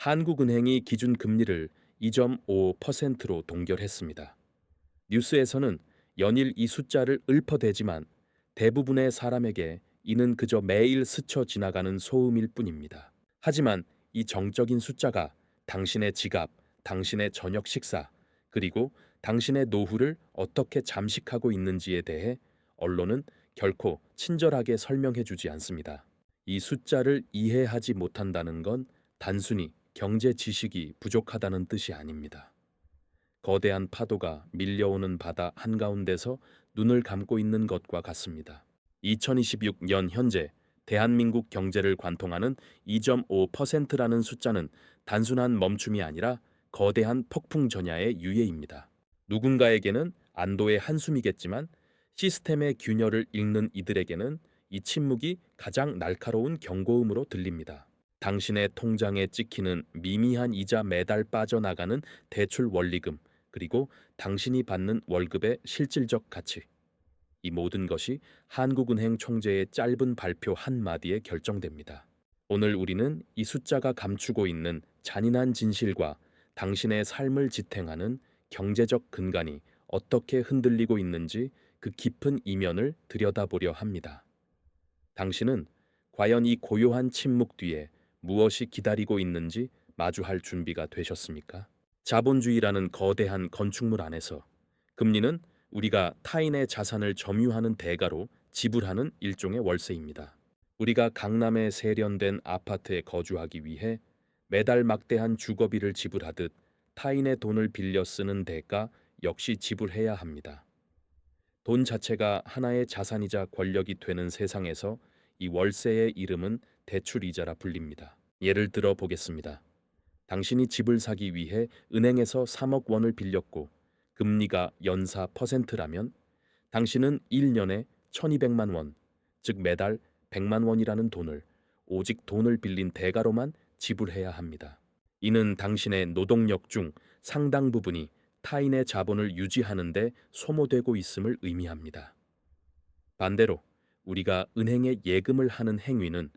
한국은행이 기준 금리를 2.5%로 동결했습니다. 뉴스에서는 연일 이 숫자를 읊어대지만 대부분의 사람에게 이는 그저 매일 스쳐 지나가는 소음일 뿐입니다. 하지만 이 정적인 숫자가 당신의 지갑, 당신의 저녁 식사, 그리고 당신의 노후를 어떻게 잠식하고 있는지에 대해 언론은 결코 친절하게 설명해 주지 않습니다. 이 숫자를 이해하지 못한다는 건 단순히 경제 지식이 부족하다는 뜻이 아닙니다. 거대한 파도가 밀려오는 바다 한가운데서 눈을 감고 있는 것과 같습니다. 2026년 현재 대한민국 경제를 관통하는 2.5%라는 숫자는 단순한 멈춤이 아니라 거대한 폭풍 전야의 유예입니다. 누군가에게는 안도의 한숨이겠지만 시스템의 균열을 읽는 이들에게는 이 침묵이 가장 날카로운 경고음으로 들립니다. 당신의 통장에 찍히는 미미한 이자 매달 빠져나가는 대출 원리금, 그리고 당신이 받는 월급의 실질적 가치. 이 모든 것이 한국은행 총재의 짧은 발표 한마디에 결정됩니다. 오늘 우리는 이 숫자가 감추고 있는 잔인한 진실과 당신의 삶을 지탱하는 경제적 근간이 어떻게 흔들리고 있는지 그 깊은 이면을 들여다보려 합니다. 당신은 과연 이 고요한 침묵 뒤에 무엇이 기다리고 있는지 마주할 준비가 되셨습니까? 자본주의라는 거대한 건축물 안에서 금리는 우리가 타인의 자산을 점유하는 대가로 지불하는 일종의 월세입니다. 우리가 강남에 세련된 아파트에 거주하기 위해 매달 막대한 주거비를 지불하듯 타인의 돈을 빌려 쓰는 대가 역시 지불해야 합니다. 돈 자체가 하나의 자산이자 권력이 되는 세상에서 이 월세의 이름은 대출 이자라 불립니다. 예를 들어 보겠습니다. 당신이 집을 사기 위해 은행에서 3억 원을 빌렸고 금리가 연사 퍼센트라면 당신은 1년에 1200만 원, 즉 매달 100만 원이라는 돈을 오직 돈을 빌린 대가로만 지불해야 합니다. 이는 당신의 노동력 중 상당 부분이 타인의 자본을 유지하는 데 소모되고 있음을 의미합니다. 반대로 우리가 은행에 예금을 하는 행위는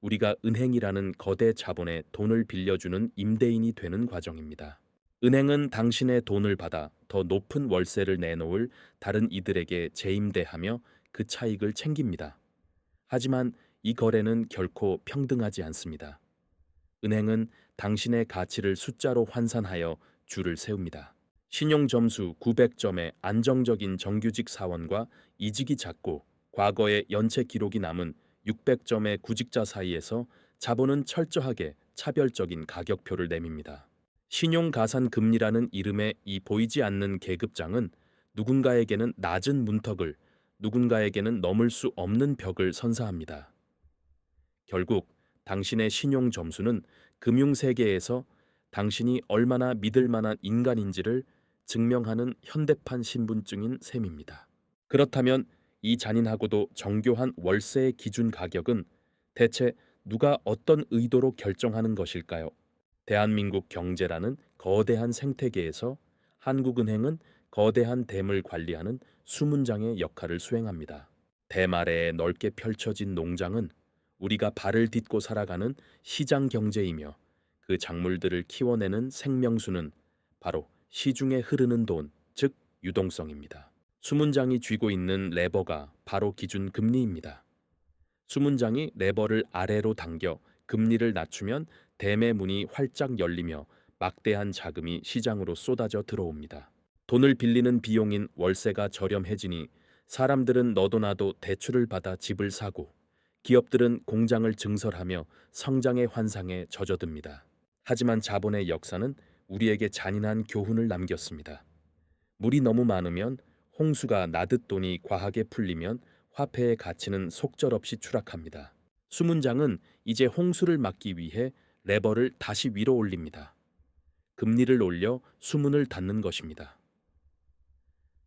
우리가 은행이라는 거대 자본에 돈을 빌려주는 임대인이 되는 과정입니다. 은행은 당신의 돈을 받아 더 높은 월세를 내놓을 다른 이들에게 재임대하며 그 차익을 챙깁니다. 하지만 이 거래는 결코 평등하지 않습니다. 은행은 당신의 가치를 숫자로 환산하여 줄을 세웁니다. 신용 점수 900점의 안정적인 정규직 사원과 이직이 잦고 과거의 연체 기록이 남은 600점의 구직자 사이에서 자본은 철저하게 차별적인 가격표를 내밉니다. 신용가산 금리라는 이름의 이 보이지 않는 계급장은 누군가에게는 낮은 문턱을, 누군가에게는 넘을 수 없는 벽을 선사합니다. 결국 당신의 신용 점수는 금융 세계에서 당신이 얼마나 믿을 만한 인간인지를 증명하는 현대판 신분증인 셈입니다. 그렇다면 이 잔인하고도 정교한 월세의 기준 가격은 대체 누가 어떤 의도로 결정하는 것일까요? 대한민국 경제라는 거대한 생태계에서 한국은행은 거대한 댐을 관리하는 수문장의 역할을 수행합니다. 댐 아래에 넓게 펼쳐진 농장은 우리가 발을 딛고 살아가는 시장 경제이며 그 작물들을 키워내는 생명수는 바로 시중에 흐르는 돈, 즉 유동성입니다. 수문장이 쥐고 있는 레버가 바로 기준 금리입니다. 수문장이 레버를 아래로 당겨 금리를 낮추면 댐의 문이 활짝 열리며 막대한 자금이 시장으로 쏟아져 들어옵니다. 돈을 빌리는 비용인 월세가 저렴해지니 사람들은 너도나도 대출을 받아 집을 사고 기업들은 공장을 증설하며 성장의 환상에 젖어듭니다. 하지만 자본의 역사는 우리에게 잔인한 교훈을 남겼습니다. 물이 너무 많으면 홍수가 나듯 돈이 과하게 풀리면 화폐의 가치는 속절없이 추락합니다. 수문장은 이제 홍수를 막기 위해 레버를 다시 위로 올립니다. 금리를 올려 수문을 닫는 것입니다.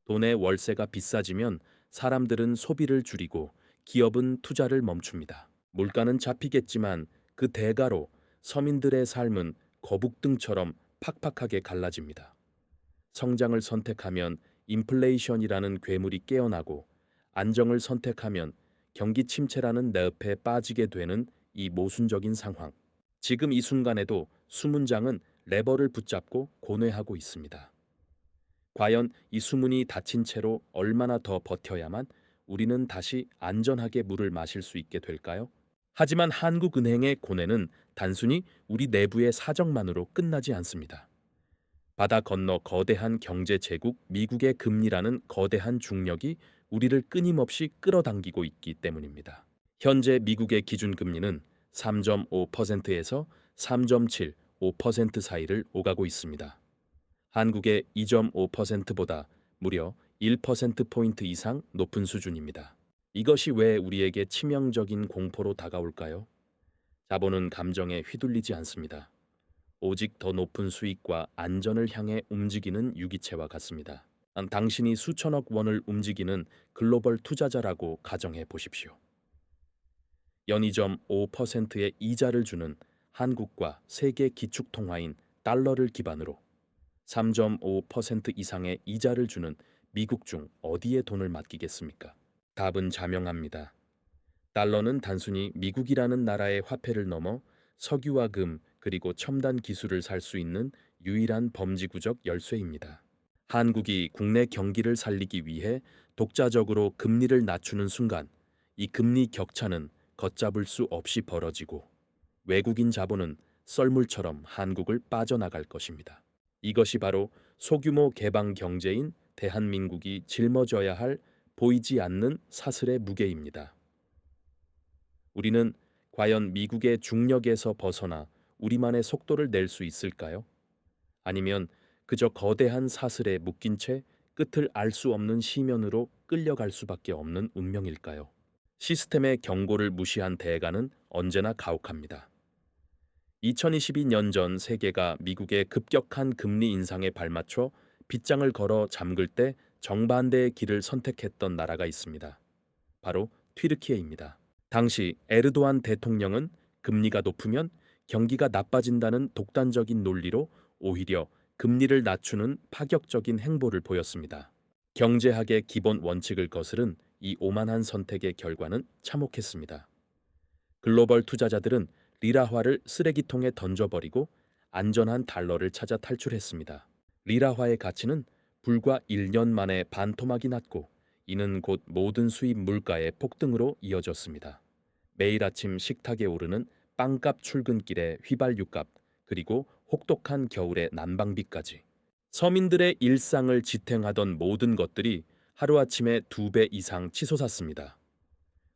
돈의 월세가 비싸지면 사람들은 소비를 줄이고 기업은 투자를 멈춥니다. 물가는 잡히겠지만 그 대가로 서민들의 삶은 거북등처럼 팍팍하게 갈라집니다. 성장을 선택하면 인플레이션이라는 괴물이 깨어나고 안정을 선택하면 경기 침체라는 늪에 빠지게 되는 이 모순적인 상황. 지금 이 순간에도 수문장은 레버를 붙잡고 고뇌하고 있습니다. 과연 이 수문이 닫힌 채로 얼마나 더 버텨야만 우리는 다시 안전하게 물을 마실 수 있게 될까요? 하지만 한국은행의 고뇌는 단순히 우리 내부의 사정만으로 끝나지 않습니다. 바다 건너 거대한 경제 제국 미국의 금리라는 거대한 중력이 우리를 끊임없이 끌어당기고 있기 때문입니다. 현재 미국의 기준 금리는 3.5%에서 3.75% 사이를 오가고 있습니다. 한국의 2.5%보다 무려 1%포인트 이상 높은 수준입니다. 이것이 왜 우리에게 치명적인 공포로 다가올까요? 자본은 감정에 휘둘리지 않습니다. 오직 더 높은 수익과 안전을 향해 움직이는 유기체와 같습니다. 난 당신이 수천억 원을 움직이는 글로벌 투자자라고 가정해 보십시오. 연이점 5%의 이자를 주는 한국과 세계 기축 통화인 달러를 기반으로 3.5% 이상의 이자를 주는 미국 중 어디에 돈을 맡기겠습니까? 답은 자명합니다. 달러는 단순히 미국이라는 나라의 화폐를 넘어 석유와 금 그리고 첨단 기술을 살 수 있는 유일한 범지구적 열쇠입니다. 한국이 국내 경기를 살리기 위해 독자적으로 금리를 낮추는 순간 이 금리 격차는 걷잡을 수 없이 벌어지고 외국인 자본은 썰물처럼 한국을 빠져나갈 것입니다. 이것이 바로 소규모 개방 경제인 대한민국이 짊어져야 할 보이지 않는 사슬의 무게입니다. 우리는 과연 미국의 중력에서 벗어나 우리만의 속도를 낼 수 있을까요? 아니면 그저 거대한 사슬에 묶인 채 끝을 알 수 없는 시면으로 끌려갈 수밖에 없는 운명일까요? 시스템의 경고를 무시한 대가는 언제나 가혹합니다. 2022년 전 세계가 미국의 급격한 금리 인상에 발맞춰 빗장을 걸어 잠글 때 정반대의 길을 선택했던 나라가 있습니다. 바로 튀르키예입니다. 당시 에르도안 대통령은 금리가 높으면 경기가 나빠진다는 독단적인 논리로 오히려 금리를 낮추는 파격적인 행보를 보였습니다. 경제학의 기본 원칙을 거스른 이 오만한 선택의 결과는 참혹했습니다. 글로벌 투자자들은 리라화를 쓰레기통에 던져버리고 안전한 달러를 찾아 탈출했습니다. 리라화의 가치는 불과 1년 만에 반토막이 났고 이는 곧 모든 수입 물가의 폭등으로 이어졌습니다. 매일 아침 식탁에 오르는 빵값 출근길의 휘발유값 그리고 혹독한 겨울의 난방비까지 서민들의 일상을 지탱하던 모든 것들이 하루아침에 두 배 이상 치솟았습니다.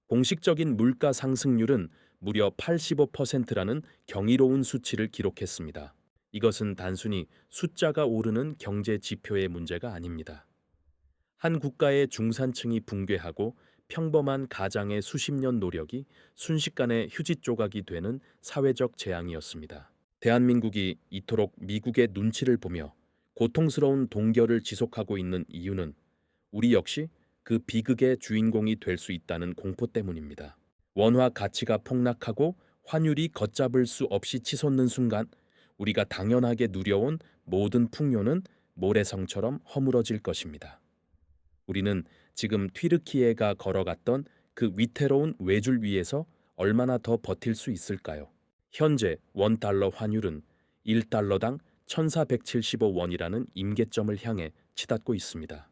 공식적인 물가 상승률은 무려 85%라는 경이로운 수치를 기록했습니다. 이것은 단순히 숫자가 오르는 경제 지표의 문제가 아닙니다. 한 국가의 중산층이 붕괴하고 평범한 가장의 수십 년 노력이 순식간에 휴지 조각이 되는 사회적 재앙이었습니다. 대한민국이 이토록 미국의 눈치를 보며 고통스러운 동결을 지속하고 있는 이유는 우리 역시 그 비극의 주인공이 될 수 있다는 공포 때문입니다. 원화 가치가 폭락하고 환율이 걷잡을 수 없이 치솟는 순간 우리가 당연하게 누려온 모든 풍요는 모래성처럼 허물어질 것입니다. 우리는 지금 튀르키예가 걸어갔던 그 위태로운 외줄 위에서 얼마나 더 버틸 수 있을까요? 현재 원달러 환율은 1달러당 1475원이라는 임계점을 향해 치닫고 있습니다.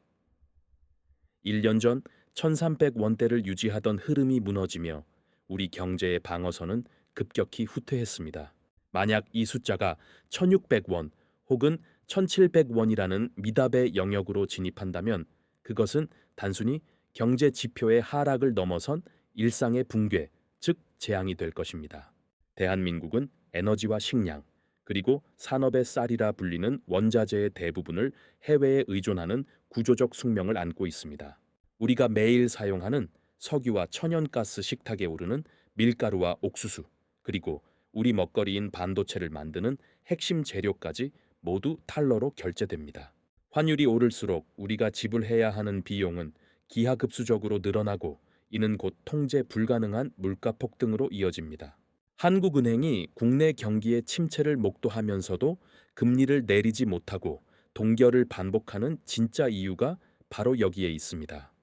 1년 전 1300원대를 유지하던 흐름이 무너지며 우리 경제의 방어선은 급격히 후퇴했습니다. 만약 이 숫자가 1600원 혹은 1700원이라는 미답의 영역으로 진입한다면 그것은 단순히 경제 지표의 하락을 넘어선 일상의 붕괴, 즉 재앙이 될 것입니다. 대한민국은 에너지와 식량, 그리고 산업의 쌀이라 불리는 원자재의 대부분을 해외에 의존하는 구조적 숙명을 안고 있습니다. 우리가 매일 사용하는 석유와 천연가스 식탁에 오르는 밀가루와 옥수수, 그리고 우리 먹거리인 반도체를 만드는 핵심 재료까지 모두 달러로 결제됩니다. 환율이 오를수록 우리가 지불해야 하는 비용은 기하급수적으로 늘어나고 이는 곧 통제 불가능한 물가 폭등으로 이어집니다. 한국은행이 국내 경기의 침체를 목도하면서도 금리를 내리지 못하고 동결을 반복하는 진짜 이유가 바로 여기에 있습니다.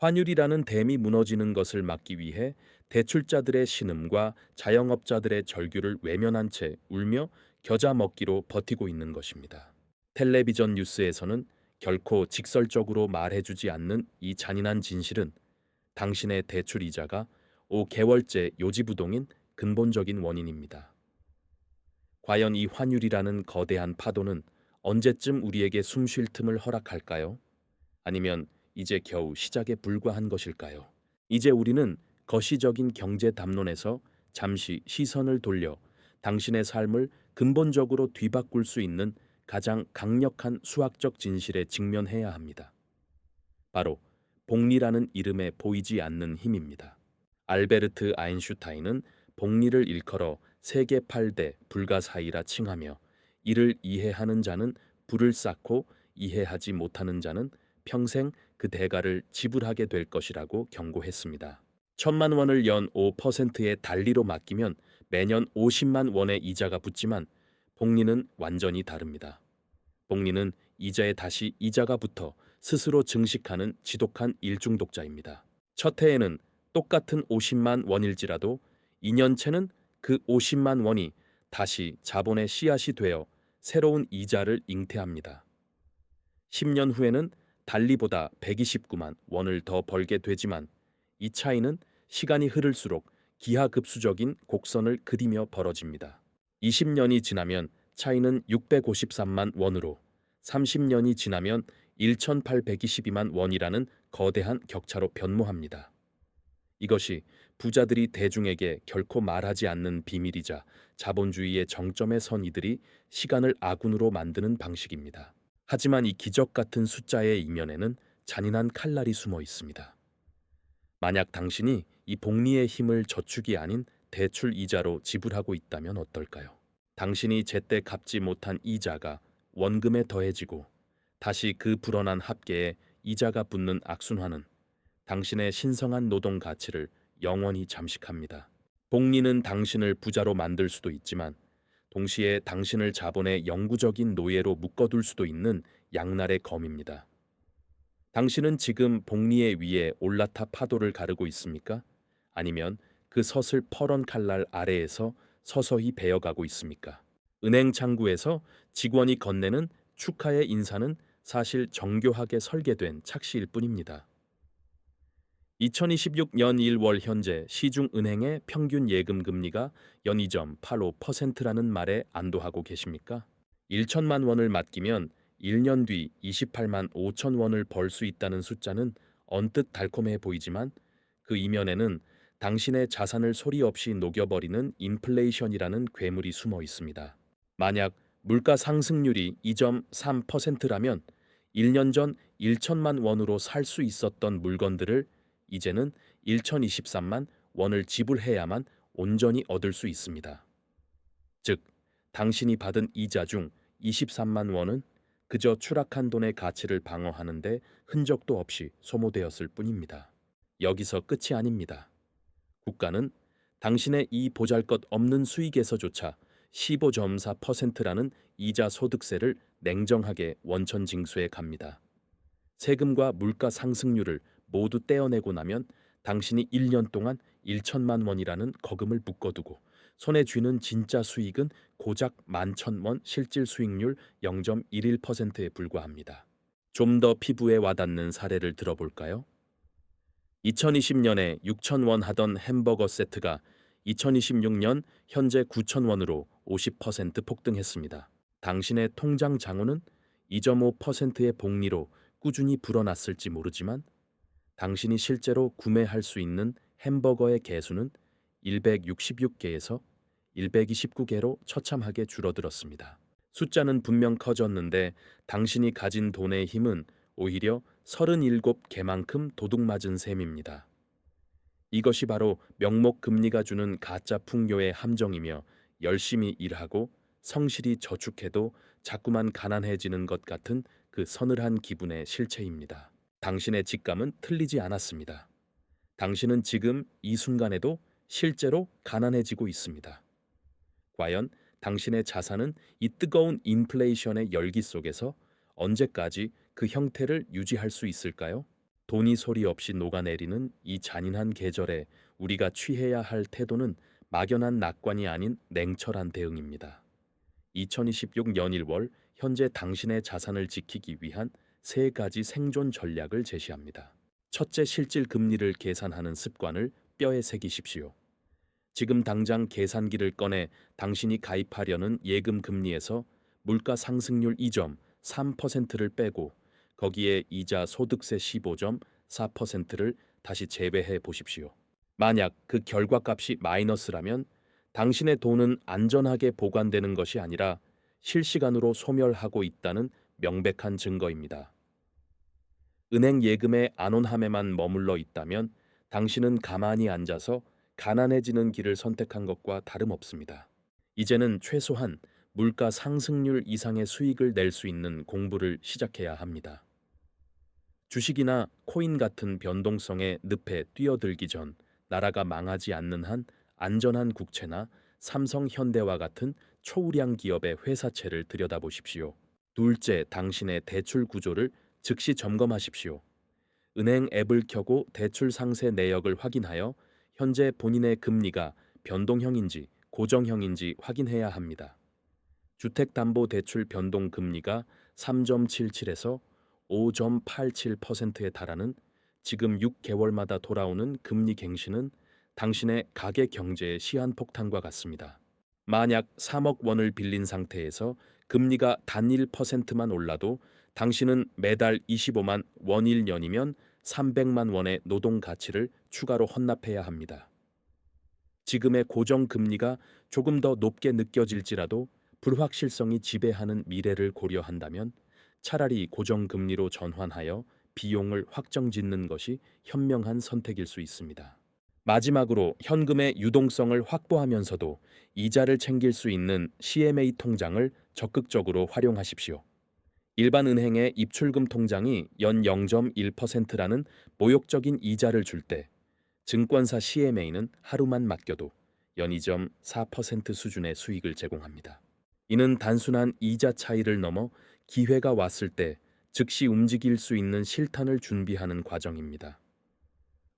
환율이라는 댐이 무너지는 것을 막기 위해 대출자들의 신음과 자영업자들의 절규를 외면한 채 울며 겨자 먹기로 버티고 있는 것입니다. 텔레비전 뉴스에서는 결코 직설적으로 말해주지 않는 이 잔인한 진실은 당신의 대출 이자가 5개월째 요지부동인 근본적인 원인입니다. 과연 이 환율이라는 거대한 파도는 언제쯤 우리에게 숨 쉴 틈을 허락할까요? 아니면 이제 겨우 시작에 불과한 것일까요? 이제 우리는 거시적인 경제 담론에서 잠시 시선을 돌려 당신의 삶을 근본적으로 뒤바꿀 수 있는 가장 강력한 수학적 진실에 직면해야 합니다. 바로 복리라는 이름에 보이지 않는 힘입니다. 알베르트 아인슈타인은 복리를 일컬어 세계 8대 불가사의라 칭하며 이를 이해하는 자는 불을 쌓고 이해하지 못하는 자는 평생 그 대가를 지불하게 될 것이라고 경고했습니다. 천만 원을 연 5%의 달리로 맡기면 매년 50만 원의 이자가 붙지만 복리는 완전히 다릅니다. 복리는 이자에 다시 이자가 붙어 스스로 증식하는 지독한 일중독자입니다. 첫 해에는 똑같은 50만 원일지라도 2년채는 그 50만 원이 다시 자본의 씨앗이 되어 새로운 이자를 잉태합니다. 10년 후에는 달리보다 129만 원을 더 벌게 되지만 이 차이는 시간이 흐를수록 기하급수적인 곡선을 그리며 벌어집니다. 20년이 지나면 차이는 653만 원으로 30년이 지나면 1,822만 원이라는 거대한 격차로 변모합니다. 이것이 부자들이 대중에게 결코 말하지 않는 비밀이자 자본주의의 정점에 선 이들이 시간을 아군으로 만드는 방식입니다. 하지만 이 기적 같은 숫자의 이면에는 잔인한 칼날이 숨어 있습니다. 만약 당신이 이 복리의 힘을 저축이 아닌 대출 이자로 지불하고 있다면 어떨까요? 당신이 제때 갚지 못한 이자가 원금에 더해지고 다시 그 불어난 합계에 이자가 붙는 악순환은 당신의 신성한 노동 가치를 영원히 잠식합니다. 복리는 당신을 부자로 만들 수도 있지만 동시에 당신을 자본의 영구적인 노예로 묶어둘 수도 있는 양날의 검입니다. 당신은 지금 복리의 위에 올라타 파도를 가르고 있습니까? 아니면 그 서슬 퍼런 칼날 아래에서 서서히 베어가고 있습니까? 은행 창구에서 직원이 건네는 축하의 인사는 사실 정교하게 설계된 착시일 뿐입니다. 2026년 1월 현재 시중 은행의 평균 예금 금리가 연 2.85%라는 말에 안도하고 계십니까? 1천만 원을 맡기면 1년 뒤 28만 5천 원을 벌 수 있다는 숫자는 언뜻 달콤해 보이지만 그 이면에는 당신의 자산을 소리 없이 녹여버리는 인플레이션이라는 괴물이 숨어 있습니다. 만약 물가 상승률이 2.3%라면 1년 전 1천만 원으로 살 수 있었던 물건들을 이제는 1,023만 원을 지불해야만 온전히 얻을 수 있습니다. 즉, 당신이 받은 이자 중 23만 원은 그저 추락한 돈의 가치를 방어하는데 흔적도 없이 소모되었을 뿐입니다. 여기서 끝이 아닙니다. 국가는 당신의 이 보잘것 없는 수익에서조차 15.4%라는 이자 소득세를 냉정하게 원천 징수해 갑니다. 세금과 물가 상승률을 모두 떼어내고 나면 당신이 1년 동안 1천만 원이라는 거금을 묶어두고 손에 쥐는 진짜 수익은 고작 만천원 실질 수익률 0.11%에 불과합니다. 좀 더 피부에 와닿는 사례를 들어볼까요? 2020년에 6천원 하던 햄버거 세트가 2026년 현재 9천원으로 50% 폭등했습니다. 당신의 통장 장부는 2.5%의 복리로 꾸준히 불어났을지 모르지만 당신이 실제로 구매할 수 있는 햄버거의 개수는 166개에서 129개로 처참하게 줄어들었습니다. 숫자는 분명 커졌는데 당신이 가진 돈의 힘은 오히려 37개만큼 도둑맞은 셈입니다. 이것이 바로 명목 금리가 주는 가짜 풍요의 함정이며 열심히 일하고 성실히 저축해도 자꾸만 가난해지는 것 같은 그 서늘한 기분의 실체입니다. 당신의 직감은 틀리지 않았습니다. 당신은 지금 이 순간에도 실제로 가난해지고 있습니다. 과연 당신의 자산은 이 뜨거운 인플레이션의 열기 속에서 언제까지 그 형태를 유지할 수 있을까요? 돈이 소리 없이 녹아내리는 이 잔인한 계절에 우리가 취해야 할 태도는 막연한 낙관이 아닌 냉철한 대응입니다. 2026년 1월 현재 당신의 자산을 지키기 위한 세 가지 생존 전략을 제시합니다. 첫째, 실질 금리를 계산하는 습관을 뼈에 새기십시오. 지금 당장 계산기를 꺼내 당신이 가입하려는 예금 금리에서 물가 상승률 2.3%를 빼고 거기에 이자 소득세 15.4%를 다시 제외해 보십시오. 만약 그 결과값이 마이너스라면 당신의 돈은 안전하게 보관되는 것이 아니라 실시간으로 소멸하고 있다는 명백한 증거입니다. 은행 예금의 안온함에만 머물러 있다면 당신은 가만히 앉아서 가난해지는 길을 선택한 것과 다름없습니다. 이제는 최소한 물가 상승률 이상의 수익을 낼 수 있는 공부를 시작해야 합니다. 주식이나 코인 같은 변동성의 늪에 뛰어들기 전 나라가 망하지 않는 한 안전한 국채나 삼성 현대와 같은 초우량 기업의 회사채를 들여다보십시오. 둘째, 당신의 대출 구조를 즉시 점검하십시오. 은행 앱을 켜고 대출 상세 내역을 확인하여 현재 본인의 금리가 변동형인지 고정형인지 확인해야 합니다. 주택담보대출 변동금리가 3.77에서 5.87%에 달하는 지금 6개월마다 돌아오는 금리 갱신은 당신의 가계 경제의 시한폭탄과 같습니다. 만약 3억 원을 빌린 상태에서 금리가 단 1%만 올라도 당신은 매달 25만 원일년이면 300만 원의 노동 가치를 추가로 헌납해야 합니다. 지금의 고정 금리가 조금 더 높게 느껴질지라도 불확실성이 지배하는 미래를 고려한다면 차라리 고정 금리로 전환하여 비용을 확정짓는 것이 현명한 선택일 수 있습니다. 마지막으로 현금의 유동성을 확보하면서도 이자를 챙길 수 있는 CMA 통장을 적극적으로 활용하십시오. 일반 은행의 입출금 통장이 연 0.1%라는 모욕적인 이자를 줄 때 증권사 CMA는 하루만 맡겨도 연 2.4% 수준의 수익을 제공합니다. 이는 단순한 이자 차이를 넘어 기회가 왔을 때 즉시 움직일 수 있는 실탄을 준비하는 과정입니다.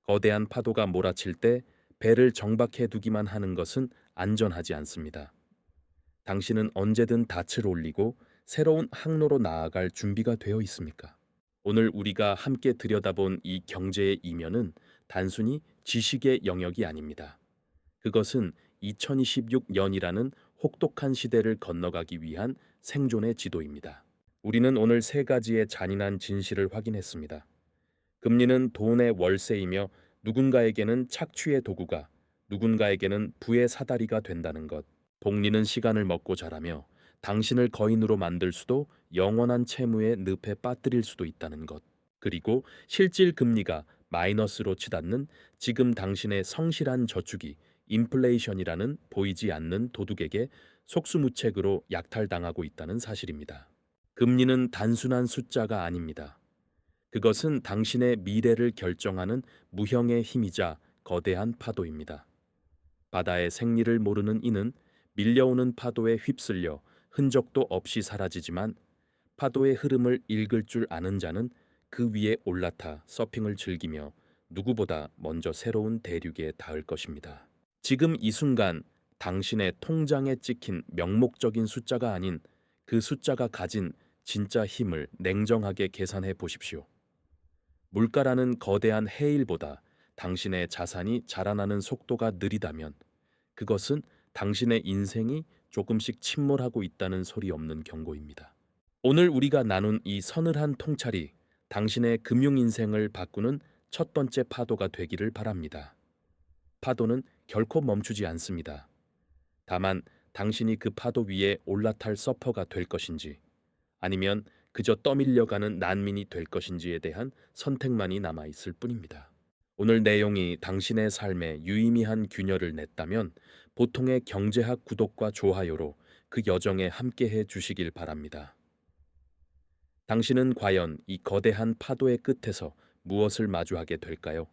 거대한 파도가 몰아칠 때 배를 정박해 두기만 하는 것은 안전하지 않습니다. 당신은 언제든 닻을 올리고 새로운 항로로 나아갈 준비가 되어 있습니까? 오늘 우리가 함께 들여다본 이 경제의 이면은 단순히 지식의 영역이 아닙니다. 그것은 2026년이라는 혹독한 시대를 건너가기 위한 생존의 지도입니다. 우리는 오늘 세 가지의 잔인한 진실을 확인했습니다. 금리는 돈의 월세이며 누군가에게는 착취의 도구가, 누군가에게는 부의 사다리가 된다는 것. 복리는 시간을 먹고 자라며 당신을 거인으로 만들 수도 영원한 채무의 늪에 빠뜨릴 수도 있다는 것. 그리고 실질 금리가 마이너스로 치닫는 지금 당신의 성실한 저축이 인플레이션이라는 보이지 않는 도둑에게 속수무책으로 약탈당하고 있다는 사실입니다. 금리는 단순한 숫자가 아닙니다. 그것은 당신의 미래를 결정하는 무형의 힘이자 거대한 파도입니다. 바다의 생리를 모르는 이는 밀려오는 파도에 휩쓸려 흔적도 없이 사라지지만 파도의 흐름을 읽을 줄 아는 자는 그 위에 올라타 서핑을 즐기며 누구보다 먼저 새로운 대륙에 닿을 것입니다. 지금 이 순간 당신의 통장에 찍힌 명목적인 숫자가 아닌 그 숫자가 가진 진짜 힘을 냉정하게 계산해 보십시오. 물가라는 거대한 해일보다 당신의 자산이 자라나는 속도가 느리다면 그것은 당신의 인생이 조금씩 침몰하고 있다는 소리 없는 경고입니다. 오늘 우리가 나눈 이 서늘한 통찰이 당신의 금융 인생을 바꾸는 첫 번째 파도가 되기를 바랍니다. 파도는 결코 멈추지 않습니다. 다만 당신이 그 파도 위에 올라탈 서퍼가 될 것인지 아니면 그저 떠밀려가는 난민이 될 것인지에 대한 선택만이 남아 있을 뿐입니다. 오늘 내용이 당신의 삶에 유의미한 균열을 냈다면 보통의 경제학 구독과 좋아요로 그 여정에 함께해 주시길 바랍니다. 당신은 과연 이 거대한 파도의 끝에서 무엇을 마주하게 될까요?